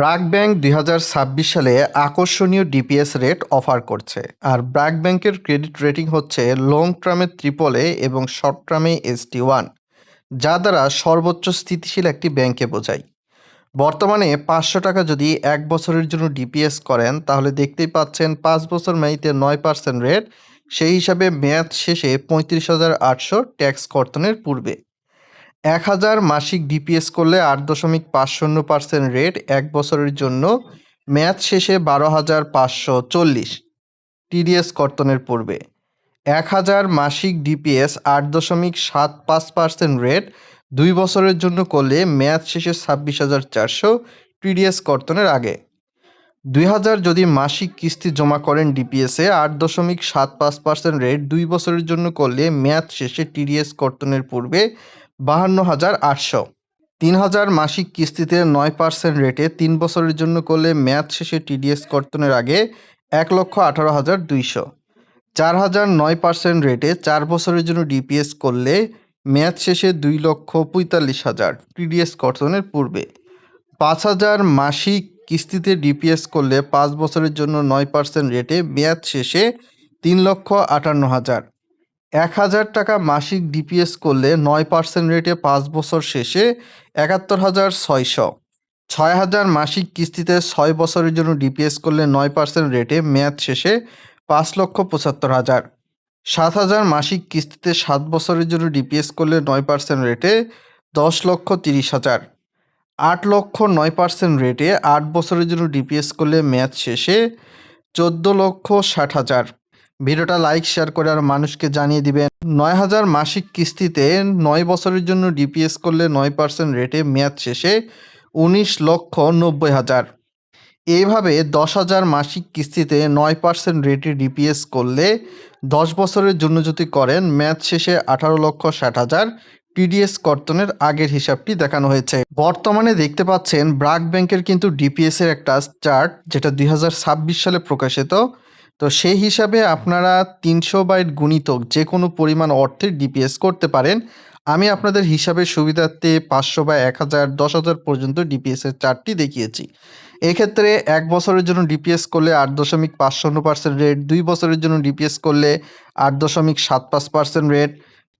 BRAC bank দুই হাজার ছাব্বিশ সালে আকর্ষণীয় ডিপিএস রেট অফার করছে। আর ব্র্যাক ব্যাংকের ক্রেডিট রেটিং হচ্ছে লং টার্মে ট্রিপল এ এবং শর্ট টার্মে এসটি ওয়ান, যা দ্বারা সর্বোচ্চ স্থিতিশীল একটি ব্যাংকে বোঝায়। বর্তমানে পাঁচশো টাকা যদি এক বছরের জন্য ডিপিএস করেন, তাহলে দেখতেই পাচ্ছেন পাঁচ বছর মেয়াদিতে নয় পার্সেন্ট রেট। সেই হিসাবে মেয়াদ শেষে পঁয়ত্রিশ হাজার আটশো ট্যাক্স কর্তনের পূর্বে। এক হাজার মাসিক ডিপিএস করলে আট দশমিক পাঁচ শূন্য পার্সেন্ট রেট এক বছরের জন্য। মেয়াদ শেষে বারো হাজার পাঁচশো চল্লিশ টিডিএস কর্তনের পূর্বে। এক হাজার মাসিক ডিপিএস আট দশমিক সাত পাঁচ পার্সেন্ট রেট দুই বছরের জন্য করলে মেয়াদ শেষে ছাব্বিশ হাজার চারশো টিডিএস কর্তনের আগে। দুই হাজার যদি মাসিক কিস্তি জমা করেন ডিপিএসে আট দশমিক সাত পাঁচ পার্সেন্ট রেট দুই বছরের জন্য করলে মেয়াদ শেষে টিডিএস কর্তনের পূর্বে বাহান্ন হাজার আটশো। তিন হাজার মাসিক কিস্তিতে নয় পার্সেন্ট রেটে তিন বছরের জন্য করলে মেয়াদ শেষে টিডিএস কর্তনের আগে এক লক্ষ আঠারো হাজার দুইশো। চার হাজার নয় পার্সেন্ট রেটে চার বছরের জন্য ডিপিএস করলে মেয়াদ শেষে দুই লক্ষ পঁয়তাল্লিশ হাজার টিডিএস কর্তনের পূর্বে। পাঁচ হাজার মাসিক কিস্তিতে ডিপিএস করলে পাঁচ বছরের জন্য নয় পার্সেন্ট রেটে মেয়াদ শেষে তিন লক্ষ আটান্ন হাজার। এক হাজার টাকা মাসিক ডিপিএস করলে নয় পার্সেন্ট রেটে পাঁচ বছর শেষে একাত্তর হাজার ছয়শো। ছয় হাজার মাসিক কিস্তিতে ছয় বছরের জন্য ডিপিএস করলে নয় পার্সেন্ট রেটে মেয়াদ শেষে পাঁচ লক্ষ পঁচাত্তর হাজার। সাত হাজার মাসিক কিস্তিতে সাত বছরের জন্য ডিপিএস করলে নয় পার্সেন্ট রেটে দশ লক্ষ তিরিশ হাজার। আট লক্ষ নয় পার্সেন্ট রেটে আট বছরের জন্য ডিপিএস করলে মেয়াদ শেষে চোদ্দ লক্ষ ষাট হাজার। ভিডিওটা লাইক, শেয়ার করে আর মানুষকে জানিয়ে দিবেন। নয় হাজার মাসিক কিস্তিতে নয় বছরের জন্য ডিপিএস করলে নয় পার্সেন্ট রেটে মেয়াদ শেষে উনিশ লক্ষ নব্বই হাজার। এইভাবে দশ হাজার মাসিক কিস্তিতে নয় পার্সেন্ট রেটে ডিপিএস করলে দশ বছরের জন্য যদি করেন, মেয়াদ শেষে আঠারো লক্ষ ষাট হাজার টিডিএস কর্তনের আগের হিসাবটি দেখানো হয়েছে। বর্তমানে দেখতে পাচ্ছেন ব্রাক ব্যাংকের কিন্তু ডিপিএস এর একটা চার্ট, যেটা দুই হাজার ছাব্বিশ সালে প্রকাশিত। তো সেই হিসাবে আপনারা তিনশো বাইট গুণিতক যে কোনো পরিমাণ অর্থের ডিপিএস করতে পারেন। আমি আপনাদের হিসাবের সুবিধার্থে পাঁচশো বা এক হাজার, দশ হাজার পর্যন্ত ডিপিএসের চারটি দেখিয়েছি। এক্ষেত্রে এক বছরের জন্য ডিপিএস করলে আট দশমিক পাঁচ পার্সেন্ট রেট দুই বছরের জন্য ডিপিএস করলে আট দশমিক সাত পাঁচ পার্সেন্ট রেট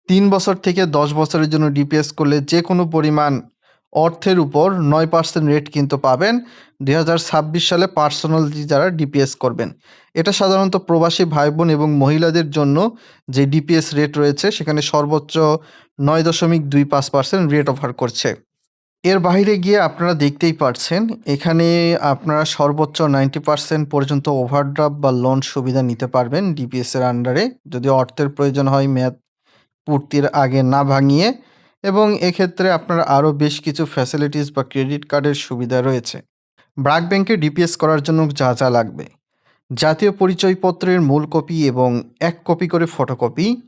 তিন বছর থেকে দশ বছরের জন্য ডিপিএস করলে যে কোনো পরিমাণ অর্থের উপর নয় পার্সেন্ট রেট কিন্তু পাবেন। দু হাজার ছাব্বিশ সালে পার্সোনালি যারা ডিপিএস করবেন। এটা সাধারণত প্রবাসী ভাই বোন এবং মহিলাদের জন্য যে ডিপিএস রেট রয়েছে, সেখানে সর্বোচ্চ নয় দশমিক দুই পাঁচ পার্সেন্ট রেট অফার করছে। এর বাইরে গিয়ে আপনারা দেখতেই পারছেন, এখানে আপনারা সর্বোচ্চ নাইনটি পার্সেন্ট পর্যন্ত ওভারড্রাফট বা লোন সুবিধা নিতে পারবেন ডিপিএসের আন্ডারে। যদি অর্থের প্রয়োজন হয়, মেয়াদ পূর্তির আগে না ভাঙিয়ে এবং এক্ষেত্রে আপনার আরও বেশ কিছু ফ্যাসিলিটিস বা ক্রেডিট কার্ডের সুবিধা রয়েছে। ব্রাক ব্যাংকে ডিপিএস করার জন্য যা যা লাগবে। জাতীয় পরিচয়পত্রের মূল কপি এবং এক কপি করে ফটোকপি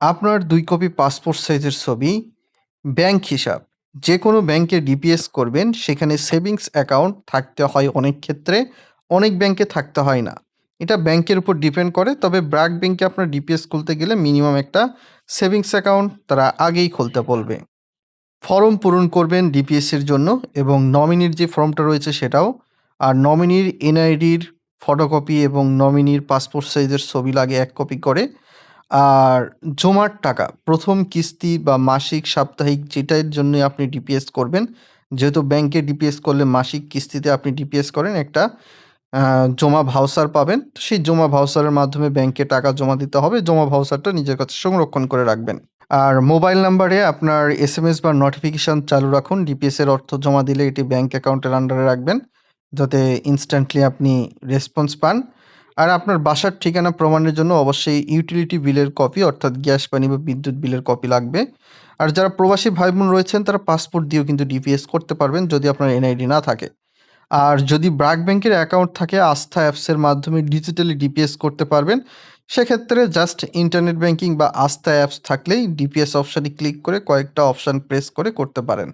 আপনার দুই কপি পাসপোর্ট সাইজের ছবি ব্যাংক হিসাব। যে কোনো ব্যাংকে ডিপিএস করবেন, সেখানে সেভিংস অ্যাকাউন্ট থাকতে হয় অনেক ক্ষেত্রে, অনেক ব্যাংকে থাকতে হয় না। এটা ব্যাংকের উপর ডিপেন্ড করে, তবে ব্র্যাক ব্যাংকে আপনার ডিপিএস খুলতে গেলে মিনিমাম একটা সেভিংস অ্যাকাউন্ট তারা আগেই খুলতে বলবে। ফর্ম পূরণ করবেন ডিপিএসের জন্য এবং নমিনির যে ফর্মটা রয়েছে সেটাও। আর নমিনির এনআইডির ফটোকপি এবং নমিনির পাসপোর্ট সাইজের ছবি লাগে এক কপি করে। আর জমার টাকা, প্রথম কিস্তি বা মাসিক, সাপ্তাহিক যেটার জন্য আপনি ডিপিএস করবেন, যেহেতু ব্যাংকে ডিপিএস করলে মাসিক কিস্তিতে আপনি ডিপিএস করেন একটা জমা ভাউচার পাবেন, সেই জমা ভাউচারের মাধ্যমে ব্যাংকে টাকা জমা দিতে হবে, জমা ভাউচারটা নিজের কাছে সংরক্ষণ করে রাখবেন। আর মোবাইল নাম্বারে আপনার এস এম এস বা নোটিফিকেশন চালু রাখুন ডিপিএস এর অর্থ জমা দিলে এটি ব্যাংক অ্যাকাউন্টের আন্ডারে রাখবেন, যাতে ইনস্ট্যান্টলি আপনি রেসপন্স পান। আর আপনার বাসার ঠিকানা প্রমাণের জন্য অবশ্যই ইউটিলিটি বিলের কপি অর্থাৎ গ্যাস পানি বা বিদ্যুৎ বিলের কপি লাগবে। আর যারা প্রবাসী ভাই বোন রয়েছেন, তারা পাসপোর্ট দিয়েও কিন্তু ডিপিএস করতে পারবেন, যদি আপনার এনআইডি না থাকে। আর যদি ব্র্যাক ব্যাংকের অ্যাকাউন্ট থাকে, আস্থা অ্যাপসের মাধ্যমে ডিজিটালি ডিপিএস করতে পারবেন। সেক্ষেত্রে জাস্ট ইন্টারনেট ব্যাংকিং বা আস্থা অ্যাপস থাকলেই ডিপিএস অপশানে ক্লিক করে কয়েকটা অপশান প্রেস করে করতে পারেন।